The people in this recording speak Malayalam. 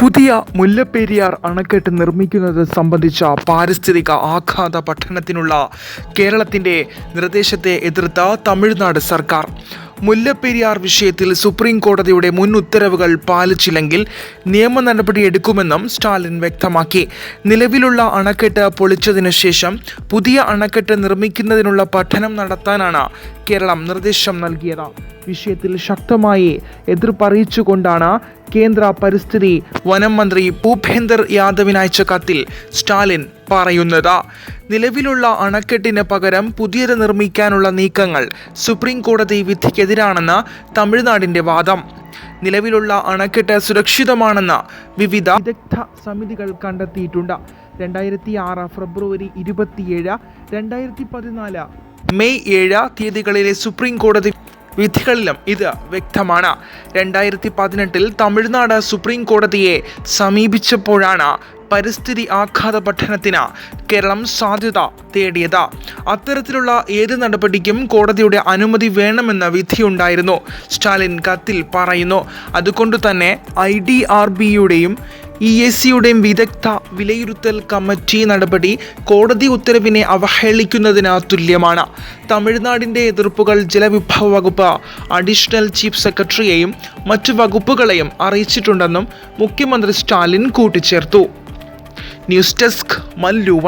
പുതിയ മുല്ലപ്പെരിയാർ അണക്കെട്ട് നിർമ്മിക്കുന്നത് സംബന്ധിച്ച പാരിസ്ഥിതിക ആഘാത പഠനത്തിനുള്ള കേരളത്തിന്റെ നിർദ്ദേശത്തെ എതിർത്ത തമിഴ്നാട് സർക്കാർ. മുല്ലപ്പെരിയാർ വിഷയത്തിൽ സുപ്രീം കോടതിയുടെ മുൻ ഉത്തരവുകൾ പാലിച്ചില്ലെങ്കിൽ നിയമ നടപടി എടുക്കുമെന്നും സ്റ്റാലിൻ വ്യക്തമാക്കി. നിലവിലുള്ള അണക്കെട്ട് പൊളിച്ചതിനു ശേഷം പുതിയ അണക്കെട്ട് നിർമ്മിക്കുന്നതിനുള്ള പഠനം നടത്താനാണ് കേരളം നിർദ്ദേശം നൽകിയത്. വിഷയത്തിൽ ശക്തമായി എതിർപ്പറിയിച്ചുകൊണ്ടാണ് കേന്ദ്ര പരിസ്ഥിതി വനം മന്ത്രി ഭൂപേന്ദർ യാദവിന് അയച്ച കത്തിൽ സ്റ്റാലിൻ പറയുന്നത്. നിലവിലുള്ള അണക്കെട്ടിന് പകരം പുതിയത് നിർമ്മിക്കാനുള്ള നീക്കങ്ങൾ സുപ്രീം കോടതി വിധിക്കെതിരാണെന്ന് തമിഴ്നാടിന്റെ വാദം. നിലവിലുള്ള അണക്കെട്ട് സുരക്ഷിതമാണെന്ന് വിവിധ വിദഗ്ധ സമിതികൾ കണ്ടെത്തിയിട്ടുണ്ട്. രണ്ടായിരത്തി ആറ് ഫെബ്രുവരി ഇരുപത്തിയേഴ് രണ്ടായിരത്തി പതിനാല് മെയ് ഏഴ് തീയതികളിലെ സുപ്രീം കോടതി വിധികളിലും ഇത് വ്യക്തമാണ്. രണ്ടായിരത്തി പതിനെട്ടിൽ തമിഴ്നാട് സുപ്രീം കോടതിയെ സമീപിച്ചപ്പോഴാണ് പരിസ്ഥിതി ആഘാത പഠനത്തിന് കേരളം സാധ്യത തേടിയത്. അത്തരത്തിലുള്ള ഏത് നടപടിക്കും കോടതിയുടെ അനുമതി വേണമെന്ന വിധിയുണ്ടായിരുന്നു. സ്റ്റാലിൻ കത്തിൽ പറയുന്നു. അതുകൊണ്ട് തന്നെ ഐ ഡി ആർ ബിയുടെയും ഇ എസ് സിയുടെയും വിദഗ്ധ വിലയിരുത്തൽ കമ്മിറ്റി നടപടി കോടതി ഉത്തരവിനെ അവഹേളിക്കുന്നതിന് തുല്യമാണ്. തമിഴ്നാടിന്റെ എതിർപ്പുകൾ ജലവിഭവ വകുപ്പ് അഡീഷണൽ ചീഫ് സെക്രട്ടറിയെയും മറ്റു വകുപ്പുകളെയും അറിയിച്ചിട്ടുണ്ടെന്നും മുഖ്യമന്ത്രി സ്റ്റാലിൻ കൂട്ടിച്ചേർത്തു. News desk Mallu